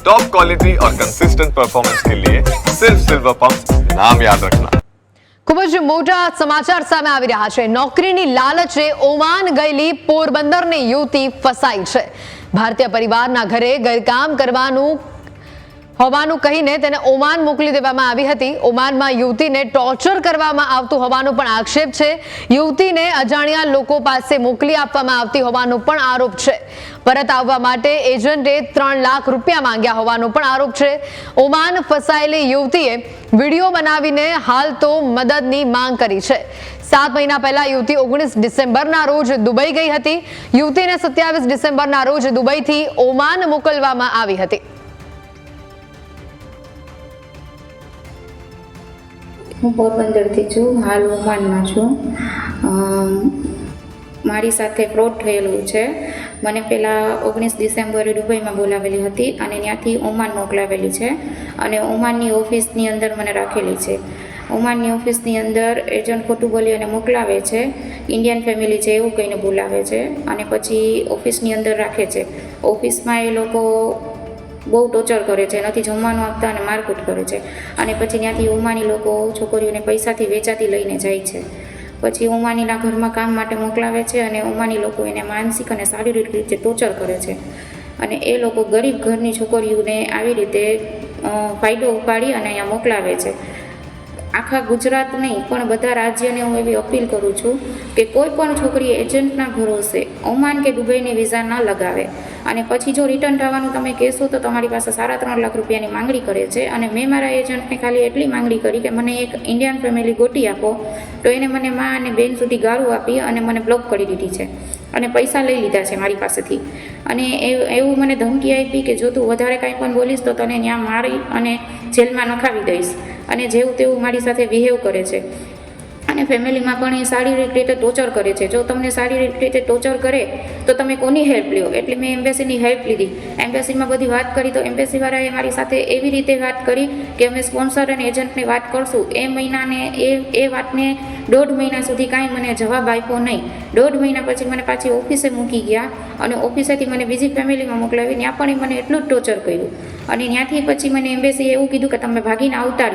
Top quality और consistent performance के लिए सिर्फ सिल्वर पंप नाम याद रखना ખૂબ જ મોટા સમાચાર સામે આવી રહ્યા છે નોકરીની લાલચે ઓમાન ગયેલી પોરબંદરની યુવતી ફસાઈ છે ભારતીય પરિવારના ઘરે ગેરકામ કરવાનું હોવાનું કહીને તેને ઓમાન મોકલી દેવામાં આવી હતી. ઓમાનમાં યુવતીને ટોર્ચર કરવામાં આવતું હોવાનો પણ આક્ષેપ છે. યુવતીને અજાણ્યા લોકો પાસે મોકલી આપવામાં આવતી હોવાનો પણ આરોપ છે. પરત આવવા માટે એજન્ટે ત્રણ લાખ રૂપિયા માંગ્યા હોવાનો પણ આરોપ છે. ઓમાન ફસાયેલી યુવતીએ વીડિયો બનાવીને હાલ તો મદદની માંગ કરી છે. સાત મહિના પહેલા યુવતી ઓગણીસ ડિસેમ્બરના રોજ દુબઈ ગઈ હતી. યુવતીને સત્યાવીસ ડિસેમ્બરના રોજ દુબઈથી ઓમાન મોકલવામાં આવી હતી. હું પોરબંદરથી છું, હાલ ઓમાનમાં છું. મારી સાથે ફ્રોડ થયેલું છે. મને પહેલાં ઓગણીસ ડિસેમ્બરે દુબઈમાં બોલાવેલી હતી અને ત્યાંથી ઓમાન મોકલાવેલી છે અને ઓમાનની ઓફિસની અંદર મને રાખેલી છે. ઓમાનની ઓફિસની અંદર એજન્ટ ખોટું બોલી અને મોકલાવે છે, ઇન્ડિયન ફેમિલી છે એવું કહીને બોલાવે છે અને પછી ઓફિસની અંદર રાખે છે. ઓફિસમાં એ લોકો બહુ ટોર્ચર કરે છે નથી જમવાનું આપતા અને મારકૂટ કરે છે. અને પછી ત્યાંથી ઉમાની લોકો છોકરીઓને પૈસાથી વેચાતી લઈને જાય છે. પછી ઉમાનીના ઘરમાં કામ માટે મોકલાવે છે અને ઉમાની લોકો એને માનસિક અને શારીરિક રીતે ટોર્ચર કરે છે. અને એ લોકો ગરીબ ઘરની છોકરીઓને આવી રીતે ફાયદો ઉપાડી અને અહીંયા મોકલાવે છે. આખા ગુજરાત નહીં, પણ બધા રાજ્યને હું એવી અપીલ કરું છું કે કોઈ પણ છોકરી એજન્ટના ભરોસે ઓમાન કે દુબઈની વિઝા ન લગાવે. અને પછી જો રિટર્ન થવાનું તમે કહેશો તો તમારી પાસે સાડા ત્રણ લાખ રૂપિયાની માંગણી કરે છે. અને મેં મારા એજન્ટને ખાલી એટલી માંગણી કરી કે મને એક ઇન્ડિયન ફેમિલી ગોતી આપો. તો એને મને મા અને બેન સુધી ગાળું આપી અને મને બ્લોક કરી દીધી છે. અને પૈસા લઈ લીધા છે મારી પાસેથી. અને એવું મને ધમકી આપી કે જો તું વધારે કાંઈ પણ બોલીશ તો તને ત્યાં મારી અને જેલમાં નખાવી દઈશ. અને જેવું તેવું મારી સાથે બિહેવ કરે છે. અને ફેમિલીમાં પણ એ શારીરિક રીતે ટોર્ચર કરે છે. જો તમને શારીરિક રીતે ટોર્ચર કરે તો તમે કોની હેલ્પ લ્યો? એટલે મેં એમ્બેસીની હેલ્પ લીધી. એમ્બેસીમાં બધી વાત કરી, તો એમ્બેસીવાળાએ મારી સાથે એવી રીતે વાત કરી કે અમે સ્પોન્સર અને એજન્ટને વાત કરશું. એ મહિનાને, એ એ વાતને દોઢ મહિના સુધી કાંઈ મને જવાબ આપ્યો નહીં. દોઢ મહિના પછી મને પાછી ઓફિસે મૂકી ગયા અને ઓફિસેથી મને બીજી ફેમિલીમાં મોકલાવી. ત્યાં પણ એ મને એટલું જ ટોર્ચર કર્યું. અને ત્યાંથી પછી મને એમ્બેસીએ એવું કીધું કે તમે ભાગીને આવતા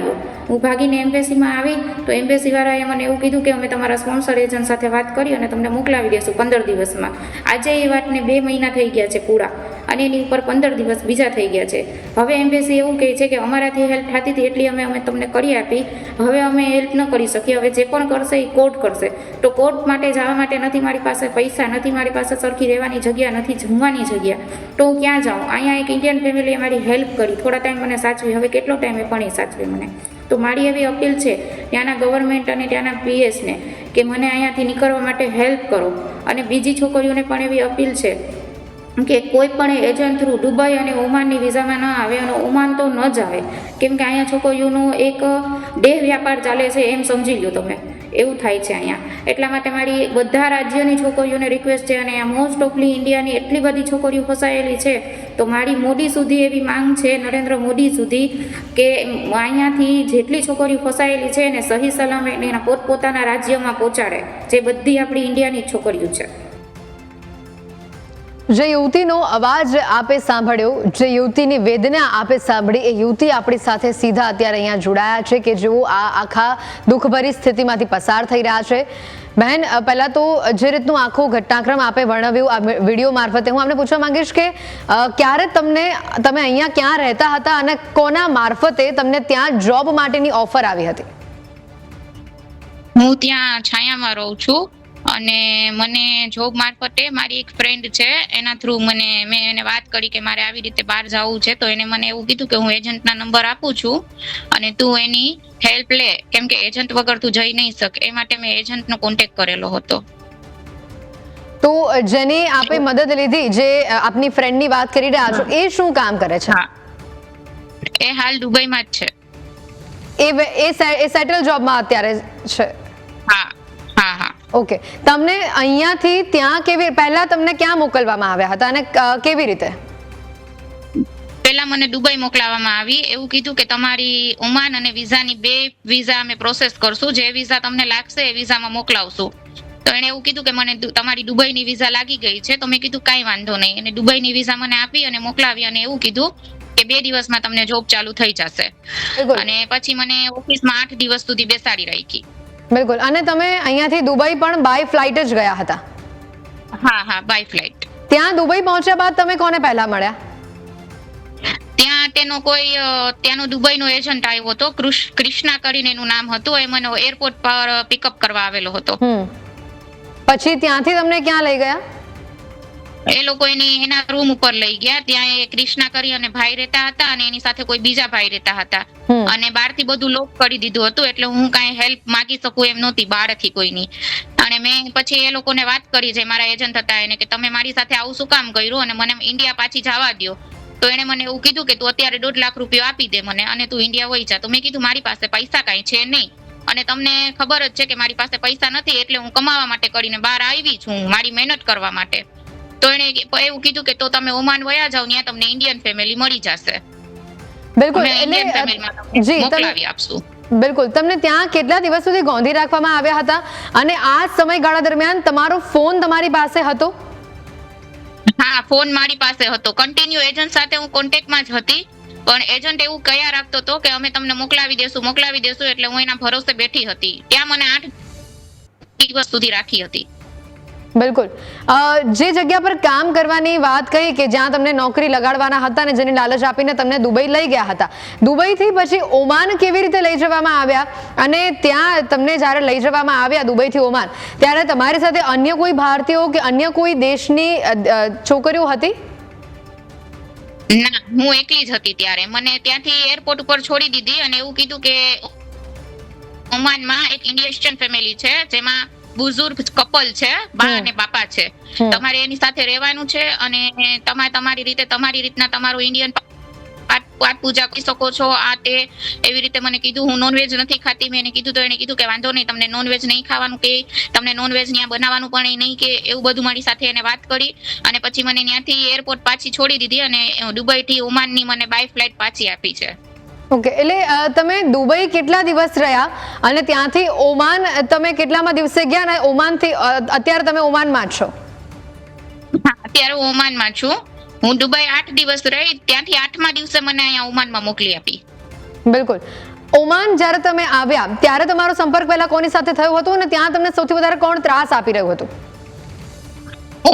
હું ભાગીને એમ્બેસીમાં આવી, તો એમ્બેસીવાળાએ મને એવું કીધું કે અમે તમારા સ્પોન્સર એજન્ટ સાથે વાત કરી અને તમને મોકલાવી દઈશું પંદર દિવસમાં. આજે એ વાતને બે મહિના થઈ ગયા છે પૂરા અને એની ઉપર પંદર દિવસ બીજા થઈ ગયા છે. હવે એમ્બેસી એવું કહે છે કે અમારાથી હેલ્પ થતી હતી એટલી અમે અમે તમને કરી આપી. હવે અમે હેલ્પ ન કરી શકીએ. હવે જે પણ કરશે એ કોર્ટ કરશે. તો કોર્ટ માટે જવા માટે નથી મારી પાસે પૈસા, નથી મારી પાસે સરખી રહેવાની જગ્યા, નથી જમવાની જગ્યા. તો હું ક્યાં જાઉં? અહીંયા એક ઇન્ડિયન ફેમિલીએ મારી હેલ્પ કરી. થોડા ટાઈમ મને સાચવી. હવે કેટલો ટાઈમ એ પણ એ સાચવે મને. તો મારી એવી અપીલ છે ત્યાંના ગવર્મેન્ટ અને ત્યાંના પીએસને કે મને અહીંયાથી નીકળવા માટે હેલ્પ કરો. અને બીજી છોકરીઓને પણ એવી અપીલ છે કે કોઈ પણ એજન્ટ થ્રુ દુબઈ અને ઓમાનની વિઝામાં ન આવે અને ઓમાન તો ન જ આવે કેમ કે અહીંયા છોકરીઓનો એક દેહ વ્યાપાર ચાલે છે, એમ સમજી લો તમે. એવું થાય છે અહીંયા. એટલા માટે મારી બધા રાજ્યની છોકરીઓને રિક્વેસ્ટ છે અને મોસ્ટ ઓફલી ઇન્ડિયાની એટલી બધી છોકરીઓ ફસાયેલી છે, તો મારી મોદી સુધી એવી માંગ છે, નરેન્દ્ર મોદી સુધી, કે અહીંયાથી જેટલી છોકરીઓ ફસાયેલી છે એને સહી સલામત એના પોતપોતાના રાજ્યમાં પહોંચાડે, જે બધી આપણી ઇન્ડિયાની છોકરીઓ છે. જે યુવતીનો અવાજ આપે સાંભળ્યો, જે યુવતીની વેદના આપે સાંભળી, એ યુવતી આપણી સાથે સીધા અત્યારે અહીંયા જોડાયા છે કે જેઓ આ આખા દુઃખભરી સ્થિતિમાંથી પસાર થઈ રહ્યા છે. બહેન પહેલાં તો જે રીતનું આખો ઘટનાક્રમ આપે વર્ણવ્યું આ વીડિયો મારફતે, હું આપણે પૂછવા માંગીશ કે ક્યારે તમને, તમે અહીંયા ક્યાં રહેતા હતા અને કોના મારફતે તમને ત્યાં જોબ માટેની ઓફર આવી હતી? હું ત્યાં છાયામાં રહું છું. અને મને જોબ મારફતે મારી એક ફ્રેન્ડ છે એના થ્રુ મને મેં એને વાત કરી કે મારે આવી રીતે બહાર જવું છે તો એને મને એવું કીધું કે હું એજન્ટના નંબર આપું છું અને તું એની હેલ્પ લે કેમ કે એજન્ટ વગર તું જઈ નહીં શક. એ માટે મેં એજન્ટનો કોન્ટેક કરેલો હતો. તો જેની આપે મદદ લીધી જે આપની ફ્રેન્ડની વાત કરી રહ્યા છો એ શું કામ કરે છે? એ હાલ દુબઈમાં જ છે. એ એ સેટલ જોબમાં અત્યારે છે. હા હા હા. ઓકે. તમને અહીંયાથી ત્યાં કેવી પહેલા તમને ક્યાં મોકલવામાં આવ્યા હતા અને કેવી રીતે? પહેલા મને દુબઈ મોકલાવવામાં આવી. એવું કીધું કે તમારી ઓમાન અને વિઝાની બે વિઝા અમે પ્રોસેસ કરશું. જે વિઝા તમને લાગશે એ વિઝામાં મોકલાવશું. તો એણે એવું કીધું કે મને તમારી દુબઈની વિઝા લાગી ગઈ છે તો મેં કીધું કાંઈ વાંધો નહીં. અને દુબઈની વિઝા મને આપી અને મોકલાવી અને એવું કીધું કે બે દિવસમાં તમને જોબ ચાલુ થઈ જશે. અને પછી મને ઓફિસમાં આઠ દિવસ સુધી બેસાડી રાખી. બિલકુલ. અને તમે અહીંયાથી દુબઈ પણ બાય ફ્લાઇટ જ ગયા હતા. હા હા બાય ફ્લાઇટ ત્યાં દુબઈ પહોંચ્યા બાદ તમે કોને પહેલા મળ્યા? ત્યાં તેનો કોઈ ત્યાંનો દુબઈનો એજન્ટ આવ્યો હતો કૃષ્ણા કરીને એનું નામ હતું એ મને એરપોર્ટ પર પિકઅપ કરવા આવેલો હતો. પછી ત્યાંથી તમને ક્યાં લઈ ગયા? એ લોકો એની એના રૂમ ઉપર લઈ ગયા. ત્યાં એ ક્રિષ્ના કરી અને ભાઈ રહેતા હતા અને એની સાથે કોઈ બીજા ભાઈ રહેતા હતા. અને અને બહારથી બધું લોક કરી દીધું હતું એટલે હું કાંઈ હેલ્પ માંગી શકું એમ નહોતી બહારથી કોઈની. અને મેં પછી એ લોકોને વાત કરી જે મારા એજન્ટ હતા એને કે તમે મારી સાથે આવું શું કામ કર્યું? અને મને ઇન્ડિયા પાછી જવા દો તો એને મને એવું કીધું કે તું અત્યારે દોઢ લાખ રૂપિયા આપી દે મને અને તું ઇન્ડિયા વહી જા. તો મેં કીધું મારી પાસે પૈસા કાંઈ છે નહીં. અને તમને ખબર જ છે કે મારી પાસે પૈસા નથી એટલે હું કમાવા માટે કરીને બહાર આવી છું મારી મહેનત કરવા માટે. તો એને એવું કીધું કે તો તમે ઓમાન વયા જાઓ ત્યાં તમને ઇન્ડિયન ફેમિલી મળી જશે. બિલકુલ એટલે તમને જી મોકલાવી આપશું. બિલકુલ તમને ત્યાં કેટલા દિવસ સુધી ગોંધી રાખવામાં આવ્યા હતા? અને આ સમયગાળા દરમિયાન તમારો ફોન તમારી પાસે હતો? હા ફોન મારી પાસે હતો. કન્ટિન્યુ એજન્ટ સાથે હું કોન્ટેક્ટમાં જ હતી. પણ એજન્ટ એવું કયા રાખતો હતો કે અમે તમને મોકલાવી દેશું મોકલાવી દેશું એટલે હું એના ભરોસે બેઠી હતી. ત્યાં મને આઠ દિવસ સુધી રાખી હતી. બિલકુલ. જે જગ્યા પર કામ કરવાની વાત કહી કે જ્યાં તમને નોકરી લગાડવાના હતા ને જેની લાલચ આપીને તમને દુબઈ લઈ ગયા હતા, દુબઈથી પછી ઓમાન કેવી રીતે લઈ જવામાં આવ્યા અને ત્યાં તમને જ્યારે લઈ જવામાં આવ્યા દુબઈથી ઓમાન, ત્યારે તમારી સાથે અન્ય કોઈ ભારતીયો કે અન્ય કોઈ દેશની છોકરીઓ હતી? ના, હું એકલી જ હતી ત્યારે. મને ત્યાંથી એરપોર્ટ ઉપર છોડી દીધી અને એવું કીધું કે ઓમાનમાં એક ઇન્ડિયન ફેમિલી છે, જેમાં બુઝુર્ગ કપલ છે બા અને બાપા છે. તમારે એની સાથે રહેવાનું છે અને તમારે તમારી રીતે તમારી રીતના તમારું ઇન્ડિયન પાઠ પૂજા કરી શકો છો. આ તે એવી રીતે મને કીધું. હું નોનવેજ નથી ખાતી. મેં એને કીધું તો એને કીધું કે વાંધો નહીં તમને નોનવેજ નહીં ખાવાનું કે તમને નોનવેજ ત્યાં બનાવવાનું પણ નહીં કે એવું બધું મારી સાથે એને વાત કરી અને પછી મને ત્યાંથી એરપોર્ટ પાછી છોડી દીધી અને દુબઈ થી ઓમાનની મને બાય ફ્લાઇટ પાછી આપી છે. ઓકે એટલે તમે દુબઈ કેટલા દિવસ રહ્યા અને ત્યાંથી ઓમાન તમે કેટલામાં દિવસે ગયા અને ઓમાનથી અત્યારે તમે ઓમાનમાં છો? અત્યારે હું ઓમાનમાં છું. હું દુબઈ આઠ દિવસ રહી ત્યાંથી આઠમા દિવસે મને અહીંયા ઓમાનમાં મોકલી આપી. બિલકુલ. ઓમાન જ્યારે તમે આવ્યા ત્યારે તમારો સંપર્ક પહેલા કોની સાથે થયો હતો અને ત્યાં તમને સૌથી વધારે કોણ ત્રાસ આપી રહ્યું હતું?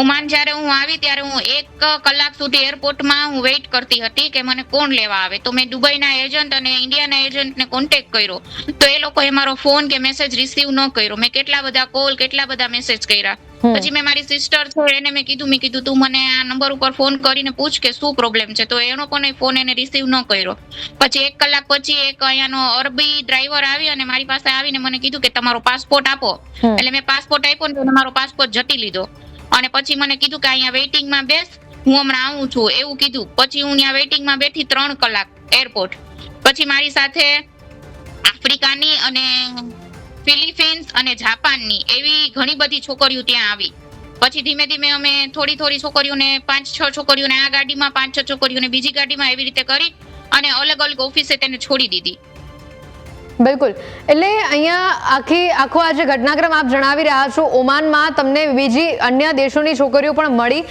ઓમાન જ્યારે હું આવી ત્યારે હું એક કલાક સુધી એરપોર્ટમાં હું વેઇટ કરતી હતી કે મને કોણ લેવા આવે. તો મેં દુબઈના એજન્ટ અને ઇન્ડિયાના એજન્ટને કોન્ટેક્ટ કર્યો. તો એ લોકોએ મારો ફોન કે મેસેજ રિસીવ ન કર્યો. મેં કેટલા બધા કોલ કેટલા બધા મેસેજ કર્યા. પછી મેં મારી સિસ્ટર છે એને મેં કીધું મેં કીધું તું મને આ નંબર ઉપર ફોન કરીને પૂછ કે શું પ્રોબ્લેમ છે. તો એનો પણ ફોન એને રિસીવ ન કર્યો. પછી એક કલાક પછી એક અહીંયાનો અરબી ડ્રાઈવર આવી અને મારી પાસે આવીને મને કીધું કે તમારો પાસપોર્ટ આપો. એટલે મેં પાસપોર્ટ આપ્યો ને મારો પાસપોર્ટ જતી લીધો. અને પછી મને કીધું કે અહીંયા વેઇટિંગમાં બેસ. હું હમણાં આવું છું. એવું કીધું. પછી હું ત્યાં વેઇટિંગમાં બેઠી ત્રણ કલાક એરપોર્ટ પછી મારી સાથે આફ્રિકાની અને ફિલિપિન્સ અને જાપાનની એવી ઘણી બધી છોકરીઓ ત્યાં આવી. પછી ધીમે ધીમે અમે થોડી થોડી છોકરીઓને, પાંચ છ છોકરીઓને આ ગાડીમાં, પાંચ છ છોકરીઓને બીજી ગાડીમાં એવી રીતે કરી અને અલગ અલગ ઓફિસે તેને છોડી દીધી. બિલકુલ. એટલે અહીંયા આખી, આખો આ જે ઘટનાક્રમ આપ જણાવી રહ્યા છો, ઓમાનમાં તમને બીજી અન્ય દેશોની છોકરીઓ પણ મળી.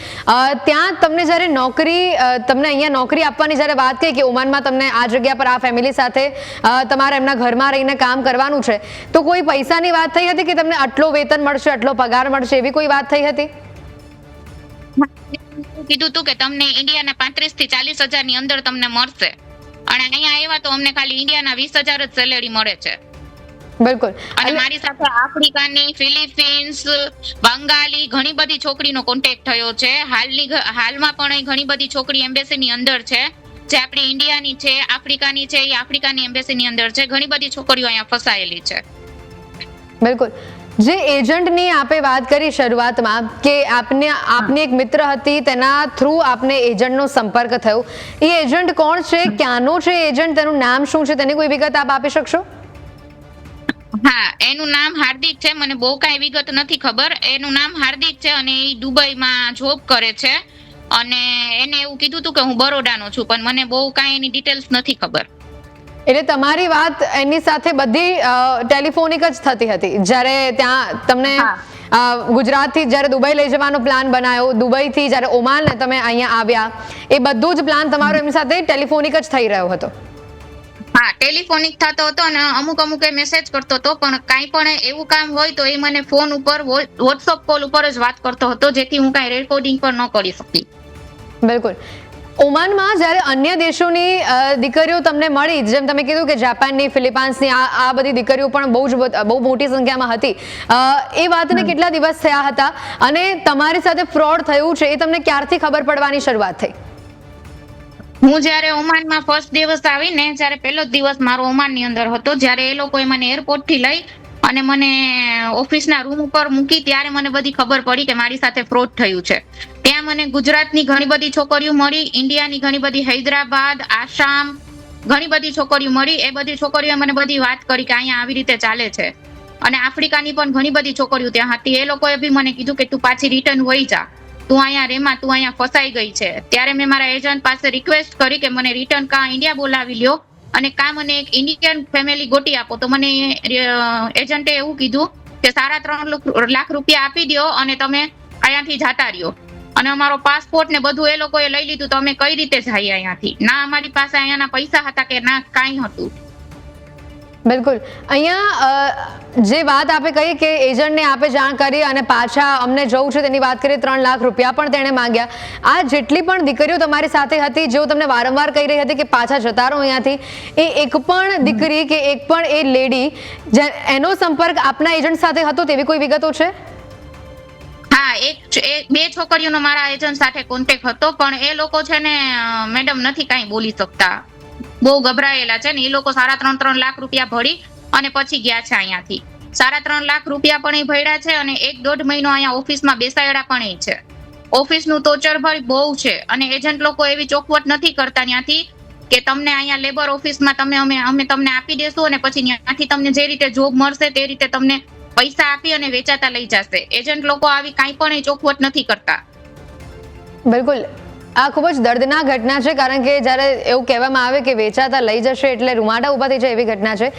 ત્યાં તમને જ્યારે નોકરી તમને અહીંયા નોકરી આપવાની જ્યારે વાત કહી કે ઓમાનમાં તમને આ જગ્યા પર આ ફેમિલી સાથે તમારે એમના ઘરમાં રહીને કામ કરવાનું છે, તો કોઈ પૈસાની વાત થઈ હતી કે તમને આટલો વેતન મળશે, આટલો પગાર મળશે, એવી કોઈ વાત થઈ હતી? કીધું તું કે તમને ઇન્ડિયાના પાંત્રીસથી ચાલીસ હજારની અંદર તમને મળશે. અને અહીંયા આવ્યા તો અમને ખાલી ઇન્ડિયાના વીસ હજાર જ સેલેરી મળે છે. બિલકુલ. અને મારી સાથે આફ્રિકાની ફિલિપિન્સ બંગાળી ઘણી બધી છોકરીનો કોન્ટેક્ટ થયો છે. હાલની હાલમાં પણ ઘણી બધી છોકરી એમ્બેસીની અંદર છે. જે આપણી ઇન્ડિયાની છે આફ્રિકાની છે એ આફ્રિકાની એમ્બેસીની અંદર છે. ઘણી બધી છોકરીઓ અહીંયા ફસાયેલી છે. બિલકુલ. જે, એજન્ટની આપે વાત કરી શરૂઆતમાં કે આપને, આપની એક મિત્ર હતી, તેના થ્રુ આપને એજન્ટનો સંપર્ક થયો. એ એજન્ટ કોણ છે? ક્યાંનો છે એજન્ટ? તેનું નામ શું છે? તેની કોઈ વિગત આપ આપી શકશો? હા, એનું નામ હાર્દિક છે. મને બહુ કાંઈ વિગત નથી ખબર. એનું નામ હાર્દિક છે અને એ દુબઈમાં જોબ કરે છે. અને એને એવું કીધું હતું કે હું બરોડાનો છું, પણ મને બહુ કાંઈ એની ડિટેલ્સ નથી ખબર. એટલે તમારી વાત એની સાથે બધી ટેલિફોનિક જ થતી હતી. જ્યારે ત્યાં તમને ગુજરાતથી જ્યારે દુબઈ લઈ જવાનો પ્લાન બનાવ્યો દુબઈથી જ્યારે ઓમાન તમે અહીંયા આવ્યા એ બધું જ પ્લાન તમારો એમની સાથે ટેલિફોનિક જ થઈ રહ્યો હતો. હા ટેલિફોનિક થતો હતો અને અમુક અમુક એ મેસેજ કરતો હતો પણ કાંઈ પણ એવું કામ હોય તો એ મને ફોન ઉપર વોટ્સઅપ કોલ ઉપર જ વાત કરતો હતો જેથી હું કાંઈ રેકોર્ડિંગ પણ ન કરી શકી. બિલકુલ. ઓમાનમાં જ્યારે અન્ય દેશોની દીકરીઓ તમને મળી જેમ તમે કીધું કે જાપાનની ફિલિપાઇન્સની આ બધી દીકરીઓ પણ બહુ જ બહુ મોટી સંખ્યામાં હતી. એ વાતને કેટલા દિવસ થયા હતા અને તમારી સાથે ફ્રોડ થયું છે એ તમને ક્યારથી ખબર પડવાની શરૂઆત થઈ? હું જ્યારે ઓમાનમાં ફર્સ્ટ દિવસ આવીને જ્યારે પહેલો જ દિવસ મારો ઓમાનની અંદર હતો જ્યારે એ લોકોએ મને એરપોર્ટથી લઈ અને મને ઓફિસના રૂમ ઉપર મૂકી ત્યારે મને બધી ખબર પડી કે મારી સાથે ફ્રોડ થયું છે. ત્યાં મને ગુજરાતની ઘણી બધી છોકરીઓ મળી, ઇન્ડિયાની ઘણી બધી હૈદરાબાદ, આસામ ઘણી બધી છોકરીઓ મળી. એ બધી છોકરીઓએ મને બધી વાત કરી કે અહીંયા આવી રીતે ચાલે છે. અને આફ્રિકાની પણ ઘણી બધી છોકરીઓ ત્યાં હતી. એ લોકોએ બી મને કીધું કે તું પાછી રિટર્ન વહી જા. તું અહીંયા રેમાં, તું અહીંયા ફસાઈ ગઈ છે. ત્યારે મેં મારા એજન્ટ પાસે રિક્વેસ્ટ કરી કે મને રિટર્ન કા ઇન્ડિયા બોલાવી લ્યો અને કા મને એક ઇન્ડિયન ફેમિલી ગોટી આપો. તો મને એજન્ટે એવું કીધું કે સાડા ત્રણ લાખ રૂપિયા આપી દો અને તમે અહીંયાથી જાતા રહ્યો. અને અમારો પાસપોર્ટ ને બધું એ લોકોએ લઈ લીધું તો અમે કઈ રીતે જઈએ અહીંયાથી? ના, અમારી પાસે અહીંયાના પૈસા હતા કે ના, કાંઈ હતું બિલકુલ. અહીંયા જે વાત આપે કહી કે એજન્ટને આપે જાણ કરી અને પાછા અમને જવું છે તેની વાત કરી ત્રણ લાખ રૂપિયા પણ તેણે માંગ્યા. આ જેટલી પણ દીકરીઓ તમારી સાથે હતી, જેઓ તમને વારંવાર કહી રહી હતી કે પાછા જતા રહો અહીંયાથી, એ એક પણ દીકરી કે એક પણ એ લેડી એનો સંપર્ક આપના એજન્ટ સાથે હતો તેવી કોઈ વિગતો છે? એક બે છોકરીઓનો મારા એજન્ટ સાથે કોન્ટેક્ટ હતો, પણ એ લોકો છે ને મેડમ નથી કાંઈ બોલી શકતા. બહુ ગભરાયેલા છે ને, એ લોકો સાડા ત્રણ ત્રણ લાખ રૂપિયા ભરી અને પછી ગયા છે અહીંયાથી. સાડા ત્રણ લાખ રૂપિયા પણ એ ભર્યા છે અને એક દોઢ મહિનો અહીંયા ઓફિસમાં બેસાડ્યા પણ એ છે. ઓફિસનું તોચરભર બહુ છે અને એજન્ટ લોકો એવી ચોખવટ નથી કરતા ત્યાંથી કે તમને અહીંયા લેબર ઓફિસમાં તમે અમે અમે તમને આપી દેશું અને પછી ત્યાંથી તમને જે રીતે જોબ મળશે તે રીતે તમને પૈસા આપી અને વેચાતા લઈ જશે. એજન્ટ લોકો આવી કાંઈ પણ એ ચોખવટ નથી કરતા. બિલકુલ. આ ખૂબ જ દર્દનાક ઘટના છે, કારણ કે જ્યારે એવું કહેવામાં આવે કે વેચાતા લઈ જશે એટલે રૂમાડા ઊભા થઈ જાય એવી ઘટના છે.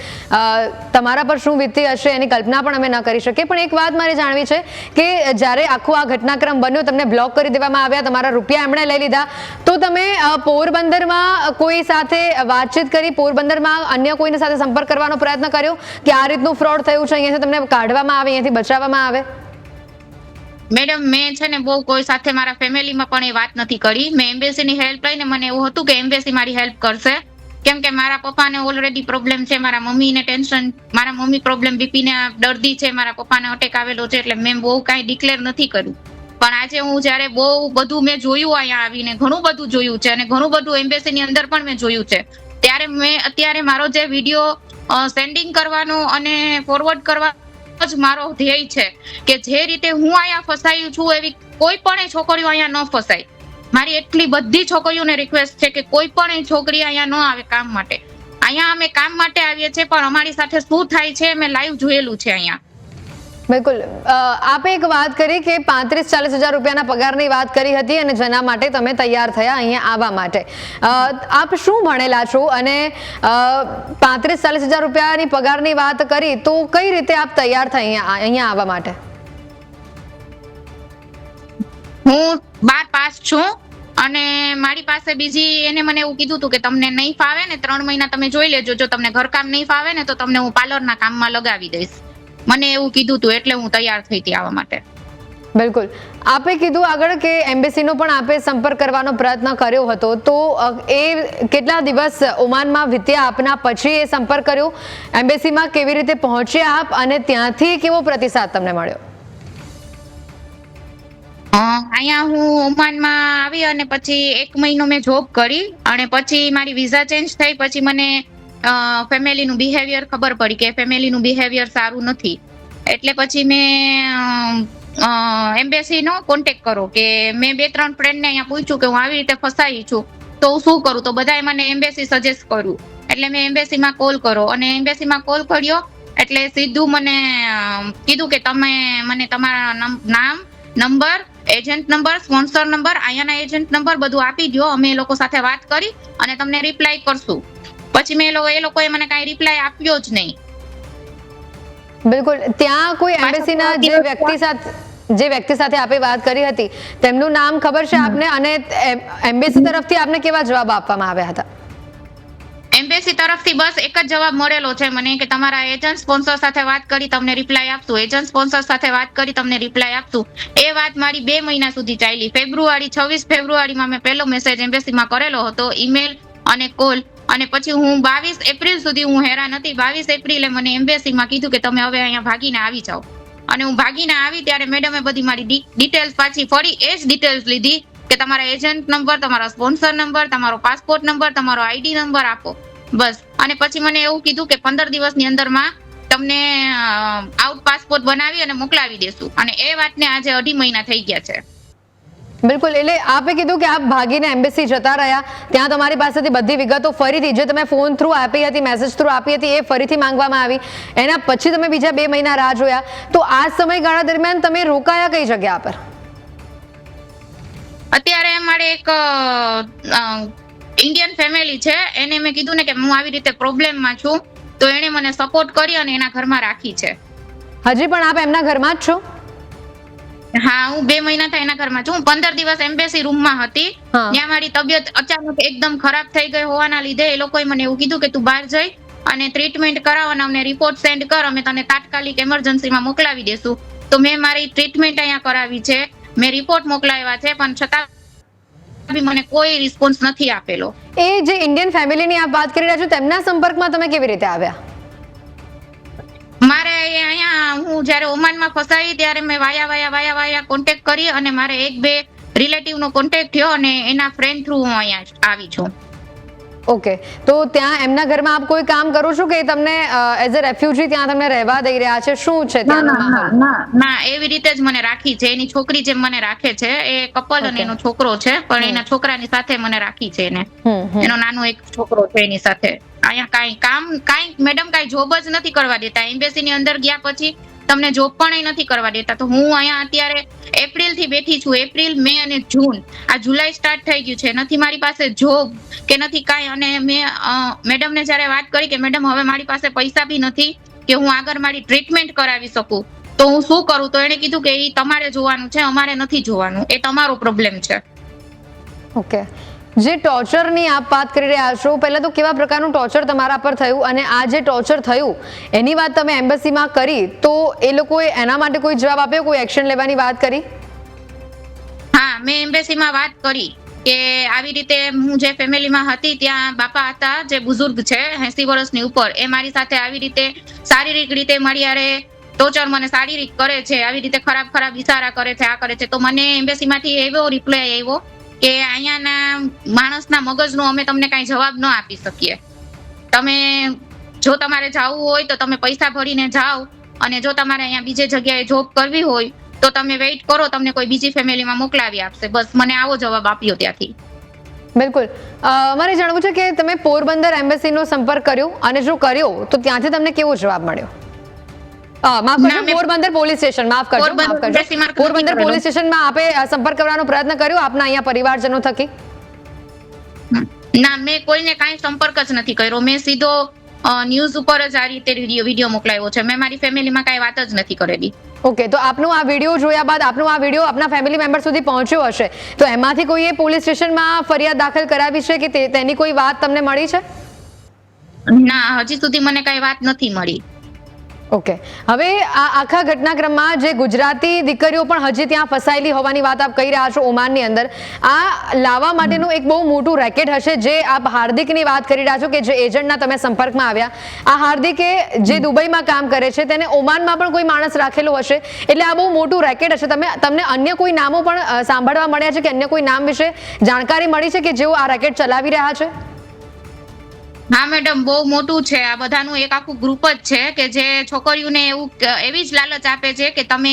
તમારા પર શું વીતી હશે એની કલ્પના પણ અમે ન કરી શકીએ. પણ એક વાત મારે જાણવી છે કે જ્યારે આખો આ ઘટનાક્રમ બન્યો, તમને બ્લોક કરી દેવામાં આવ્યા, તમારા રૂપિયા એમણે લઈ લીધા, તો તમે પોરબંદરમાં કોઈ સાથે વાતચીત કરી, પોરબંદરમાં અન્ય કોઈની સાથે સંપર્ક કરવાનો પ્રયત્ન કર્યો કે આ રીતનું ફ્રોડ થયું છે અહીંયાથી તમને કાઢવામાં આવે, અહીંયાથી બચાવવામાં આવે? મેડમ, મેં છે ને બહુ કોઈ સાથે મારા ફેમિલીમાં પણ એ વાત નથી કરી. મેં એમ્બેસીની હેલ્પ લઈને મને એવું હતું કે એમ્બેસી મારી હેલ્પ કરશે. કેમ કે મારા પપ્પાને ઓલરેડી પ્રોબ્લેમ છે, મારા મમ્મીને ટેન્શન મારા મમ્મી પ્રોબ્લેમ બીપીને દર્દી છે, મારા પપ્પાને અટેક આવેલો છે, એટલે મેં બહુ કાંઈ ડિક્લેર નથી કર્યું. પણ આજે હું જ્યારે બહુ બધું મેં જોયું અહીંયા આવીને, ઘણું બધું જોયું છે અને ઘણું બધું એમ્બેસીની અંદર પણ મેં જોયું છે. ત્યારે મેં, અત્યારે મારો જે વીડિયો સેન્ડિંગ કરવાનો અને ફોરવર્ડ કરવાનો જ મારો ધ્યેય છે કે જે રીતે હું અહીંયા ફસાયું છું એવી કોઈ પણ છોકરીઓ અહીંયા ન ફસાય. મારી એટલી બધી છોકરીઓને રિક્વેસ્ટ છે કે કોઈ પણ છોકરી અહીંયા ન આવે કામ માટે. અહીંયા અમે કામ માટે આવીએ છીએ પણ અમારી સાથે શું થાય છે મેં લાઈવ જોયેલું છે અહીંયા. બિલકુલ. આપે એક વાત કરી કે પાંત્રીસ ચાલીસ હજાર રૂપિયાના પગારની વાત કરી હતી અને જેના માટે તમે તૈયાર થયા અહીંયા આવવા માટે. આપ શું ભણેલા છો? અને પાંત્રીસ ચાલીસ હજાર રૂપિયાની પગારની વાત કરી તો કઈ રીતે આપ તૈયાર અહીંયા અહીંયા આવવા માટે? હું બાર પાસ છું અને મારી પાસે બીજી એને મને એવું કીધું હતું કે તમને નહીં ફાવે ને ત્રણ મહિના તમે જોઈ લેજો. જો તમને ઘરકામ નહીં ફાવે ને તો તમને હું પાર્લરના કામમાં લગાવી દઈશ. મને એવું કીધું હતું એટલે હું તૈયાર થઈ હતી આવવા માટે. બિલકુલ. આપે કીધું આગળ કે એમ્બેસીનો પણ આપે સંપર્ક કરવાનો પ્રયત્ન કર્યો હતો. તો એ કેટલા દિવસ ઓમાનમાં વિત્યા આપના પછી એ સંપર્ક કર્યો? એમ્બેસીમાં કેવી રીતે પહોંચ્યા આપ અને ત્યાંથી કેવો પ્રતિસાદ તમને મળ્યો? અહીંયા હું ઓમાનમાં આવી અને પછી એક મહિનો મેં જોબ કરી અને પછી મારી વિઝા ચેન્જ થઈ. પછી મને ફેમિલીનું બિહેવિયર ખબર પડી કે ફેમિલીનું બિહેવિયર સારું નથી. એટલે પછી મેં એમ્બેસીનો કોન્ટેક કરો કે મેં બે ત્રણ ફ્રેન્ડને અહીંયા પૂછ્યું કે હું આવી રીતે ફસાઈ છું, તો હું શું કરું? તો બધાએ મને એમ્બેસી સજેસ્ટ કર્યું. એટલે મેં એમ્બેસીમાં કોલ કરો અને એમ્બેસીમાં કોલ કર્યો એટલે સીધું મને કીધું કે તમે મને તમારા નમ- number agent number sponsor number અહીંયાના એજન્ટ નંબર બધું આપી દો અમે એ લોકો સાથે વાત કરી અને તમને રિપ્લાય કરશું. પછી મેં એ લોકોએ મને કાંઈ રિપ્લાય આપ્યો જ નહીં. બિલકુલ. ત્યાં કોઈ એમ્બેસીના જે વ્યક્તિ સાથે જે વ્યક્તિ સાથે આપે વાત કરી હતી તેમનું નામ ખબર છે આપને? અને એમ્બેસી તરફથી આપને કેવા જવાબ આપવામાં આવ્યા હતા? એમ્બેસી તરફથી બસ એક જ જવાબ મળેલો છે મને કે તમારા એજન્ટ સ્પોન્સર સાથે વાત કરી તમને રિપ્લાય આપશું. એજન્ટ સ્પોન્સર સાથે વાત કરી તમને રિપ્લાય આપશું. એ વાત મારી બે મહિના સુધી ચાલી. ફેબ્રુઆરી છવ્વીસ ફેબ્રુઆરીમાં મેં પહેલો મેસેજ એમ્બેસીમાં કરેલો હતો ઈમેલ અને કોલ અને પછી હું બાવીસ એપ્રિલ સુધી હું હેરાન હતી. બાવીસ એપ્રિલે મને એમ્બેસીમાં કીધું કે તમે હવે અહીંયા ભાગીને આવી જાઓ. અને હું ભાગીને આવી ત્યારે મેડમે બધી મારી ડિટેલ્સ પાછી ફરી એ જ ડિટેલ્સ લીધી કે તમારા એજન્ટ નંબર, તમારા સ્પોન્સર નંબર, તમારો પાસપોર્ટ નંબર, તમારો આઈડી નંબર આપો. બસ. અને પછી મને એવું કીધું કે પંદર દિવસની અંદરમાં તમને આઉટ પાસપોર્ટ બનાવી અને મોકલાવી દેશું. અને એ વાતને આજે અઢી મહિના થઈ ગયા છે. બિલકુલ એટલે આપે કીધું કે આપ ભાગીને એમ્બેસી જતા રહ્યા. ત્યાં તમારી પાસેથી બધી વિગતો ફરીથી જે તમે ફોન થ્રુ આપી હતી મેસેજ થ્રુ આપી હતી એ ફરીથી માંગવામાં આવી. એના પછી તમે બીજા બે મહિના રાહ જોયા. તો આ સમયગાળા દરમિયાન તમે રોકાયા કઈ જગ્યા પર? અત્યારે મારે એક ઇન્ડિયન ફેમિલી છે. એને મેં કીધું ને કે હું આવી રીતે પ્રોબ્લેમમાં છું તો એણે મને સપોર્ટ કરી અને એના ઘરમાં રાખી છે. હજી પણ આપ એમના ઘરમાં જ છો? હા હું બે મહિના થાય એના ઘરમાં છું. હું પંદર દિવસ એમ્બેસી રૂમમાં હતી. ત્યાં મારી તબિયત અચાનક એકદમ ખરાબ થઈ ગઈ હોવાના લીધે એ લોકોએ મને એવું કીધું કે તું બહાર જઈ અને ટ્રીટમેન્ટ કરાવ અને અમને રિપોર્ટ સેન્ડ કર. અમે તને તાત્કાલિક એમરજન્સીમાં મોકલાવી દેશું. તો મેં મારી ટ્રીટમેન્ટ અહીંયા કરાવી છે. મેં રિપોર્ટ મોકલાવ્યા છે પણ છતાં મને કોઈ રિસ્પોન્સ નથી આપેલો. એ જે ઇન્ડિયન ફેમિલીની આપ વાત કરી રહ્યા છો તેમના સંપર્કમાં તમે કેવી રીતે આવ્યા? મારે અહીંયા હું જ્યારે ઓમાનમાં ફસાઈ ત્યારે મેં વાયા વાયા વાયા વાયા કોન્ટેક્ટ કરી અને મારે એક બે રિલેટિવ નો કોન્ટેક્ટ થયો અને એના ફ્રેન્ડ થ્રુ હું અહીંયા આવી છું. ઓકે. તો ત્યાં એમના ઘરમાં આપ કોઈ કામ કરો છો કે તમને એઝ અ રેફ્યુજી ત્યાં તમને રહેવા દઈ રહ્યા છે? શું છે માહોલ? ના એવી રીતે જ મને રાખી છે. એની છોકરી જેમ મને રાખે છે. એ કપલ અને એનો છોકરો છે પણ એના છોકરાની સાથે મને રાખી છે એને. એનો નાનો એક છોકરો છે એની સાથે. અહીંયા કાંઈ કામ કાંઈ મેડમ કાંઈ જોબ જ નથી કરવા દેતા. એમ્બેસી ની અંદર ગયા પછી તમને જોબ પણ નથી કરવા દેતા. તો હું અહીંયા અત્યારે એપ્રિલથી બેઠી છું. એપ્રિલ મે અને જૂન આ જુલાઈ સ્ટાર્ટ થઈ ગયું છે. નથી મારી પાસે જોબ કે નથી કાંઈ. અને મેં મેડમ ને જ્યારે વાત કરી કે મેડમ હવે મારી પાસે પૈસા બી નથી કે હું આગળ મારી ટ્રીટમેન્ટ કરાવી શકું. તો હું શું કરું? તો એણે કીધું કે એ તમારે જોવાનું છે, અમારે નથી જોવાનું. એ તમારો પ્રોબ્લેમ છે. ઓકે જે ટોર્ચરની આપ વાત કરી રહ્યા છો, પહેલા તો કેવા પ્રકારનું ટોર્ચર તમારા પર થયું અને આ જે ટોર્ચર થયું, એની વાત તમે એમ્બેસીમાં કરી, તો એ લોકોએ એના માટે કોઈ જવાબ આપ્યો, કોઈ એક્શન લેવાની વાત કરી? હા, મેં એમ્બેસીમાં વાત કરી કે આવી રીતે હું જે ફેમિલીમાં હતી, ત્યાં બાપા હતા, જે બુઝુર્ગ છે, એસી વર્ષની ઉપર, એ મારી સાથે આવી રીતે શારીરિક રીતે મારી હારે ટોર્ચર મને શારીરિક કરે છે, આવી રીતે ખરાબ ખરાબ ઇશારા કરે છે, આ કરે છે. તો મને એમ્બેસીમાંથી એવો રિપ્લાય આવ્યો કે અહીંયાના માણસના મગજનો અમે તમને કાંઈ જવાબ ન આપી શકીએ. તમે જો તમારે જવું હોય તો તમે પૈસા ભરીને જાઓ અને જો તમારે અહીંયા બીજે જગ્યાએ જોબ કરવી હોય તો તમે વેઇટ કરો તમને કોઈ બીજી ફેમિલીમાં મોકલાવી આપશે. બસ મને આવો જવાબ આપ્યો ત્યાંથી. બિલકુલ. અ, મારે જાણવું છે કે તમે પોરબંદર એમ્બેસીનો સંપર્ક કર્યો અને જો કર્યો તો ત્યાંથી તમને કેવો જવાબ મળ્યો? માફ કરજો પોરબંદર પોલીસ સ્ટેશન માફ કરજો માફ કરજો. પોરબંદર પોલીસ સ્ટેશનમાં આપે સંપર્ક કરવાનો પ્રયત્ન કર્યો? આપના અહીંયા પરિવારજનો થકી? ના મેં કોઈને કાંઈ સંપર્ક જ નથી કર્યો. મેં સીધો ન્યૂઝ ઉપર જ આ રીતે વીડિયો મોકલાયો મોકલાવ્યો છે. મેં મારી ફેમિલીમાં કાંઈ વાત જ નથી કરેલી. ઓકે તો આપનું આ વીડિયો જોયા બાદ આપનું આ વીડિયો આપના ફેમિલી મેમ્બર સુધી પહોંચ્યો હશે. તો એમાંથી કોઈએ પોલીસ સ્ટેશનમાં ફરિયાદ દાખલ કરાવી છે કે તેની કોઈ વાત તમને મળી છે? ના હજી સુધી મને કઈ વાત નથી મળી. ઓકે. હવે આ આખા ઘટનાક્રમમાં જે ગુજરાતી દીકરીઓ પણ હજી ત્યાં ફસાયેલી હોવાની વાત આપ કહી રહ્યા છો ઓમાનની અંદર, આ લાવવા માટેનું એક બહુ મોટું રેકેટ હશે જે આપ હાર્દિકની વાત કરી રહ્યા છો કે જે એજન્ટના તમે સંપર્કમાં આવ્યા. આ હાર્દિકે જે દુબઈમાં કામ કરે છે, તેને ઓમાનમાં પણ કોઈ માણસ રાખેલો હશે. એટલે આ બહુ મોટું રેકેટ હશે. તમે, તમને અન્ય કોઈ નામો પણ સાંભળવા મળ્યા છે કે અન્ય કોઈ નામ વિશે જાણકારી મળી છે કે જેઓ આ રેકેટ ચલાવી રહ્યા છે? હા, મેડમ, બહુ મોટું છે. આ બધાનું એક આખું ગ્રુપ જ છે કે જે છોકરીઓને એવું એવી જ લાલચ આપે છે કે તમે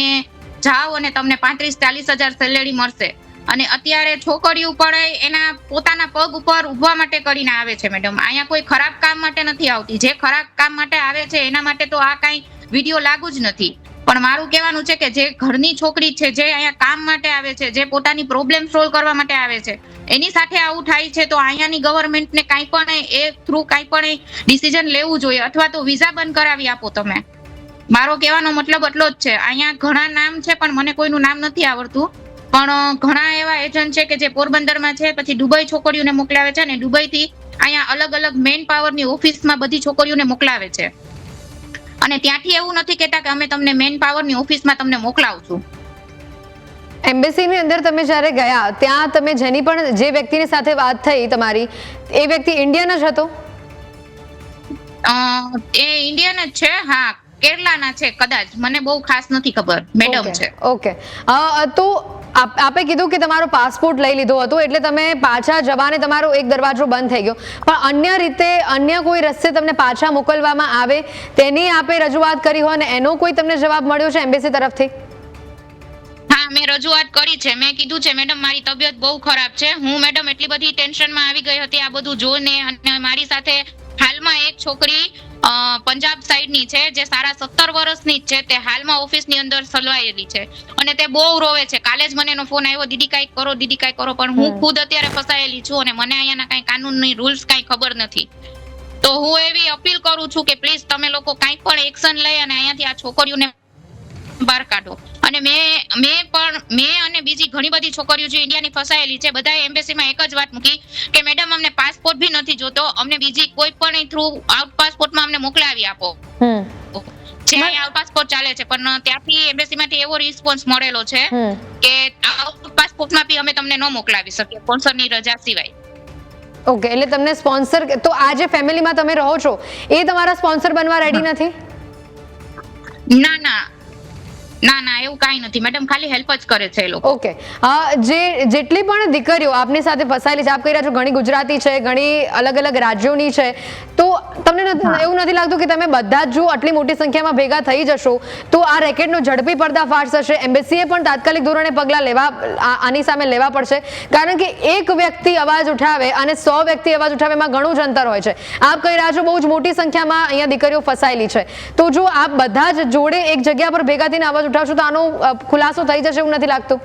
જાઓ અને તમને પાંત્રીસ, ચાલીસ હજાર સેલેરી મળશે. અને અત્યારે છોકરીઓ પણ એના પોતાના પગ ઉપર ઉભવા માટે કરીને આવે છે, મેડમ. અહીંયા કોઈ ખરાબ કામ માટે નથી આવતી. જે ખરાબ કામ માટે આવે છે, એના માટે તો આ કાંઈ વીડિયો લાગુ જ નથી. પણ મારું કહેવાનું છે કે જે ઘરની છોકરી છે, જે અહીંયા કામ માટે આવે છે, જે પોતાની પ્રોબ્લેમ સોલ્વ કરવા માટે આવે છે, એની સાથે આવું થાય છે તો અહીંયાની ગવર્મેન્ટને કાંઈ પણ એ થ્રુ કાંઈ પણ ડિસિઝન લેવું જોઈએ અથવા તો વિઝા બંધ કરાવી આપો તમે. મારો કહેવાનો મતલબ એટલો જ છે, અહીંયા ઘણા નામ છે પણ મને કોઈનું નામ નથી આવડતું. પણ ઘણા એવા એજન્ટ છે કે જે પોરબંદરમાં છે, પછી દુબઈ છોકરીઓને મોકલાવે છે અને દુબઈથી અહીંયા અલગ અલગ મેન પાવરની ઓફિસમાં બધી છોકરીઓને મોકલાવે છે. અને ત્યાંથી એવું નથી કહેતા કે અમે તમને મેન પાવરની ઓફિસમાં તમને મોકલાવશું. એમ્બેસીની અંદર તમે જ્યારે ગયા ત્યાં તમે જેની પણ જે વ્યક્તિની સાથે વાત થઈ તમારી એ વ્યક્તિ ઇન્ડિયન જ હતો? એ ઇન્ડિયન જ છે હા કેરલાના છે કદાચ. મને બહુ ખાસ નથી ખબર. મેડમ છે. ઓકે તો આપ- કીધું કે તમારો પાસપોર્ટ લઈ લીધો હતો, એટલે તમે પાછા જવાને તમારો એક દરવાજો બંધ થઈ ગયો. પણ અન્ય રીતે, અન્ય કોઈ રસ્તે તમને પાછા મોકલવામાં આવે, તેની આપે રજૂઆત કરી હોય અને એનો કોઈ તમને જવાબ મળ્યો છે એમ્બેસી તરફથી? હા, મેં રજૂઆત કરી છે. મેં કીધું છે, મેડમ, મારી તબિયત બહુ ખરાબ છે. હું મેડમ એટલી બધી ટેન્શનમાં આવી ગઈ હતી આ બધું જોઈને અને મારી સાથે હાલમાં એક છોકરી પંજાબ સાઈડની છે જે સારા સત્તર વર્ષની છે તે હાલમાં ઓફિસની અંદર સલવાયેલી છે. અને તે બહુ રોવે છે. કાલે જ મને એનો ફોન આવ્યો દીદી કાંઈક કરો દીદી કાંઈક કરો. પણ હું ખુદ અત્યારે ફસાયેલી છું અને મને અહીંયાના કાંઈ કાનૂનની રૂલ્સ કાંઈ ખબર નથી. તો હું એવી અપીલ કરું છું કે પ્લીઝ તમે લોકો કાંઈક પણ એક્શન લઈ અને અહીંયાથી આ છોકરીઓને બહાર કાઢો. અને મેં મેં પણ મેં અને બીજી ઘણી બધી છોકરીઓ જે ઇન્ડિયાની ફસાયેલી છે બધાએ એમ્બેસીમાં એક જ વાત મૂકી કે મેડમ અમને પાસપોર્ટ બી નથી જોતો. અમને બીજી કોઈ પણ થ્રુ આઉટ પાસપોર્ટમાં અમને મોકલાવી આપો. જે આઉટ પાસપોર્ટ ચાલે છે પણ ત્યાંથી એમ્બેસીમાંથી એવો રિસ્પોન્સ મળેલો છે કે આઉટ પાસપોર્ટમાં બી અમે તમને ન મોકલાવી શકીએ સ્પોન્સરની રજા સિવાય. ઓકે એટલે તમને સ્પોન્સર તો આ જે ફેમિલીમાં તમે રહો છો એ તમારા સ્પોન્સર બનવા રેડી નથી? ના ના. ના ના એવું કાંઈ નથી. મેડમ ખાલી હેલ્પ જ કરે છે એ લોકો. ઓકે જે જેટલી પણ દીકરીઓ આપની સાથે ફસાયેલી છે આપ કહી રહ્યા છો ઘણી ગુજરાતી છે ઘણી અલગ અલગ રાજ્યોની છે તો તમને નથી- એવું નથી લાગતું કે તમે બધા જ જો આટલી મોટી સંખ્યામાં ભેગા થઈ જશો તો આ રેકેટનો ઝડપી પર્દાફાશ થશે? એમ્બેસીએ પણ તાત્કાલિક ધોરણે પગલાં લેવા આની સામે લેવા પડશે. કારણ કે એક વ્યક્તિ અવાજ ઉઠાવે અને સો વ્યક્તિ અવાજ ઉઠાવે એમાં ઘણું જ અંતર હોય છે. આપ કહી રહ્યા છો બહુ જ મોટી સંખ્યામાં અહીંયા દીકરીઓ ફસાયેલી છે. તો જો આપ બધા જ જોડે એક જગ્યા પર ભેગા થઈને અવાજ ઉઠાવશો તો આનો ખુલાસો થઈ જશે એવું નથી લાગતું.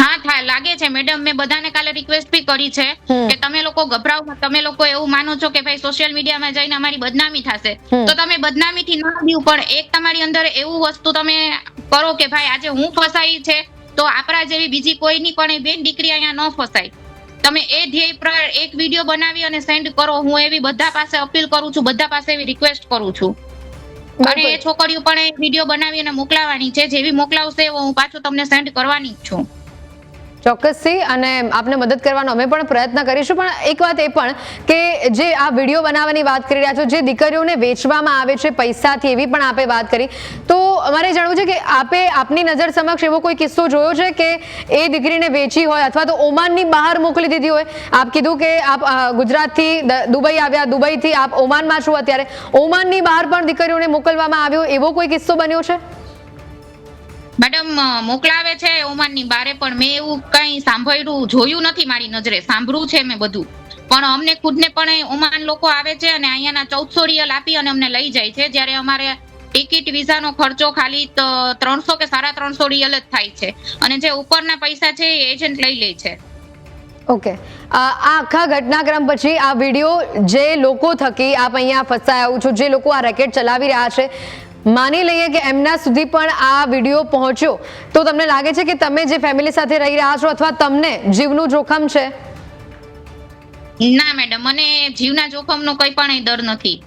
હા થાય લાગે છે. મેડમ મેં બધાને કાલે રિક્વેસ્ટ બી કરી છે કે તમે લોકો ગભરાવ તમે લોકો એવું માનો છો કે ભાઈ સોશિયલ મીડિયામાં જઈને અમારી બદનામી થશે. તો તમે બદનામીથી ન દીવ પણ એક તમારી અંદર એવું વસ્તુ તમે કરો કે ભાઈ આજે હું ફસાઈ છે તો આપણા જેવી બીજી કોઈની પણ બેન દીકરી અહીંયા ન ફસાય. તમે એ ધ્યેય પર એક વીડિયો બનાવી અને સેન્ડ કરો. હું એવી બધા પાસે અપીલ કરું છું બધા પાસે એવી રિક્વેસ્ટ કરું છું. અને એ છોકરીઓ પણ એ વીડિયો બનાવી અને મોકલાવાની છે. જેવી મોકલાવશે એવો હું પાછો તમને સેન્ડ કરવાની જ છું. ચોક્કસથી અને આપને મદદ કરવાનો અમે પણ પ્રયત્ન કરીશું. પણ એક વાત એ પણ કે જે આ વીડિયો બનાવવાની વાત કરી રહ્યા છો, જે દીકરીઓને વેચવામાં આવે છે પૈસાથી એવી પણ આપે વાત કરી. તો અમારે જાણવું છે કે આપે આપની નજર સમક્ષ એવો કોઈ કિસ્સો જોયો છે કે એ દીકરીને વેચી હોય અથવા તો ઓમાનની બહાર મોકલી દીધી હોય? આપ કીધું કે આપ ગુજરાતથી દુબઈ આવ્યા, દુબઈથી આપ ઓમાનમાં છો અત્યારે. ઓમાનની બહાર પણ દીકરીઓને મોકલવામાં આવ્યો એવો કોઈ કિસ્સો બન્યો છે? મેડમ મોકલાવે છે ઓમાનની બારે, પણ મેં એવું કઈ સાંભળ્યું, જોયું નથી મારી નજરે. સાંભળ્યું છે મેં બધું. પણ અમને ખુદને પણ ઓમાન લોકો આવે છે અને અહીંયાના ચૌદસો રિયલ આપી અને અમને લઈ જાય છે. જ્યારે અમારે ટિકિટ વિઝાનો ખર્ચો ખાલી ત્રણસો કે સાડા ત્રણસો રિયલ જ થાય છે. અને જે ઉપરના પૈસા છે એ એજન્ટ લઈ લે છે. ઓકે. આ આખા ઘટનાક્રમ પછી આ વીડિયો જે લોકો થકી આપ અહીંયા ફસાયા છો, જે લોકો આ રેકેટ ચલાવી રહ્યા છે માની લઈએ કે એમના સુધી પણ આ વીડિયો પહોંચ્યો. તો તમને લાગે છે કે તમે જે ફેમિલી સાથે રહી રહ્યા છો અથવા તમને જીવનું જોખમ છે? ના મેડમ મને જીવના જોખમનો કંઈ પણ ડર નથી.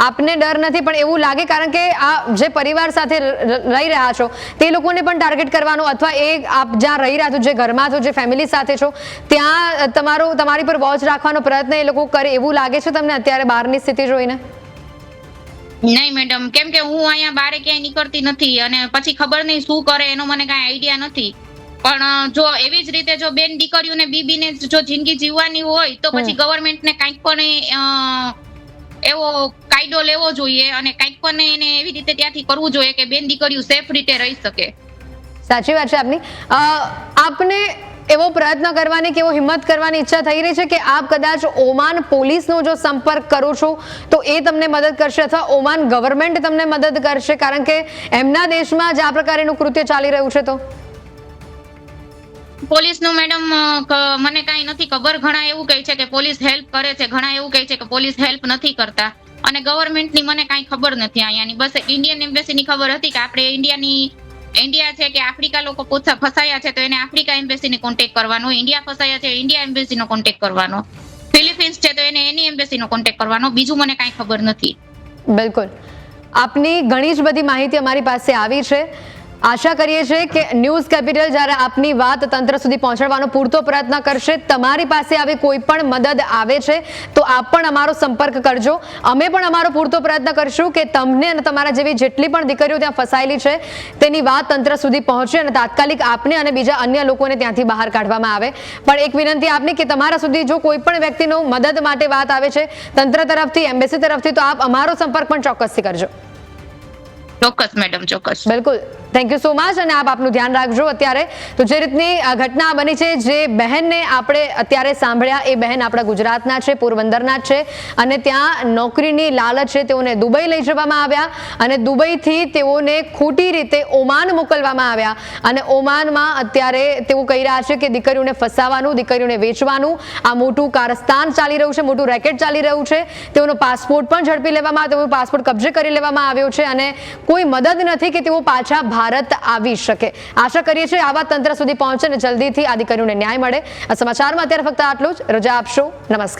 આપને ડર નથી પણ એવું લાગે કારણ કે આ જે પરિવાર સાથે રહી રહ્યા છો તે લોકોને પણ ટાર્ગેટ કરવાનો અથવા એ આપ જ્યાં રહી રહ્યા છો જે ઘરમાં છો જે ફેમિલી સાથે છો ત્યાં તમારો તમારી પર વોચ રાખવાનો પ્રયત્ન એ લોકો કરે એવું લાગે છે તમને અત્યારે બહારની સ્થિતિ જોઈને? નહીં મેડમ કેમ કે હું અહીંયા બારે ક્યાંય નીકળતી નથી અને પછી ખબર નહીં શું કરે એનો મને કાંઈ આઈડિયા નથી. પણ જો એવી જ રીતે જો બેન દીકરીઓને બીબીને જ જિંદગી જીવવાની હોય તો પછી. ગવર્મેન્ટને કાંઈક પણ એવો કાયદો લેવો જોઈએ અને કાંઈક પણ એને એવી રીતે ત્યાંથી કરવું જોઈએ કે બેન દીકરીઓ સેફ રીતે રહી શકે. સાચી વાત છે આપની. આપને એવો પ્રયત્ન કરવાની કે એવો હિંમત કરવાની ઈચ્છા થઈ રહી છે કે આપ કદાચ ઓમાન પોલીસનો જો સંપર્ક કરો છો, તો એ તમને મદદ કરશે અથવા ઓમાન ગવર્મેન્ટ તમને મદદ કરશે. કારણ કે એમના દેશમાં જ આ પ્રકારેનું કૃત્ય ચાલી રહ્યું છે તો? પોલીસનું મેડમ મને કાંઈ નથી ખબર. ઘણા એવું કહે છે કે પોલીસ હેલ્પ કરે છે. ઘણા એવું કહે છે કે પોલીસ હેલ્પ નથી કરતા. અને ગવર્મેન્ટની મને કાંઈ ખબર નથી અહીંયાની. બસ ઇન્ડિયન એમ્બેસીની ખબર હતી કે આપણે ઇન્ડિયાની ઇન્ડિયા છે કે આફ્રિકા લોકો પોતા ફસાયા છે તો એને આફ્રિકા એમ્બેસીને કોન્ટેક્ટ કરવાનો ઇન્ડિયા ફસાયા છે ઇન્ડિયા એમ્બેસીનો કોન્ટેક્ટ કરવાનો. ફિલિપિન્સ છે તો એને એની એમ્બેસીનો કોન્ટેક્ટ કરવાનો, બીજું મને કાંઈ ખબર નથી. બિલકુલ. આપની ઘણી જ બધી માહિતી અમારી પાસે આવી છે. આશા કરીએ છીએ કે ન્યૂઝ કેપિટલ જ્યારે આપની વાત તંત્ર સુધી પહોંચાડવાનો પૂરતો પ્રયત્ન કરશે તમારી પાસે આવી કોઈ પણ મદદ આવે છે તો આપ પણ અમારો સંપર્ક કરજો. અમે પણ અમારો પૂરતો પ્રયત્ન કરશું કે તમને અને તમારા જેવી જેટલી પણ દીકરીઓ ત્યાં ફસાયેલી છે તેની વાત તંત્ર સુધી પહોંચે અને તાત્કાલિક આપને અને બીજા અન્ય લોકોને ત્યાંથી બહાર કાઢવામાં આવે. પણ એક વિનંતી આપની કે તમારા સુધી જો કોઈ પણ વ્યક્તિનો મદદ માટે વાત આવે છે તંત્ર તરફથી એમ્બેસી તરફથી તો આપ અમારો સંપર્ક પણ ચોક્કસથી કરજો. ચોક્કસ મેડમ ચોક્કસ. બિલકુલ. થેન્ક યુ સો મચ અને આપ આપનું ધ્યાન રાખજો અત્યારે. તો જે રીતની ઘટના બની છે, જે બહેનને આપણે અત્યારે સાંભળ્યા, એ બહેન આપણા ગુજરાતના છે, પોરબંદરના છે અને ત્યાં નોકરીની લાલચ છે, તેઓને દુબઈ લઈ જવામાં આવ્યા અને દુબઈથી તેઓને ખોટી રીતે ઓમાન મોકલવામાં આવ્યા અને ઓમાનમાં અત્યારે તેઓ કહી રહ્યા છે કે દીકરીઓને ફસાવાનું, દીકરીઓને વેચવાનું, આ મોટું કારસ્તાન ચાલી રહ્યું છે, મોટું રેકેટ ચાલી રહ્યું છે. તેઓનો પાસપોર્ટ પણ ઝડપી લેવામાં તેઓનો પાસપોર્ટ કબજે કરી લેવામાં આવ્યો છે અને કોઈ મદદ નથી કે તેઓ પાછા ભારત આવી શકે. આશા કરીએ છીએ આવા તંત્ર સુધી પહોંચે અને જલ્દીથી આ દીકરીઓને ન્યાય મળે. આ સમાચારમાં અત્યારે ફક્ત આટલું જ. રજા આપશો. નમસ્કાર.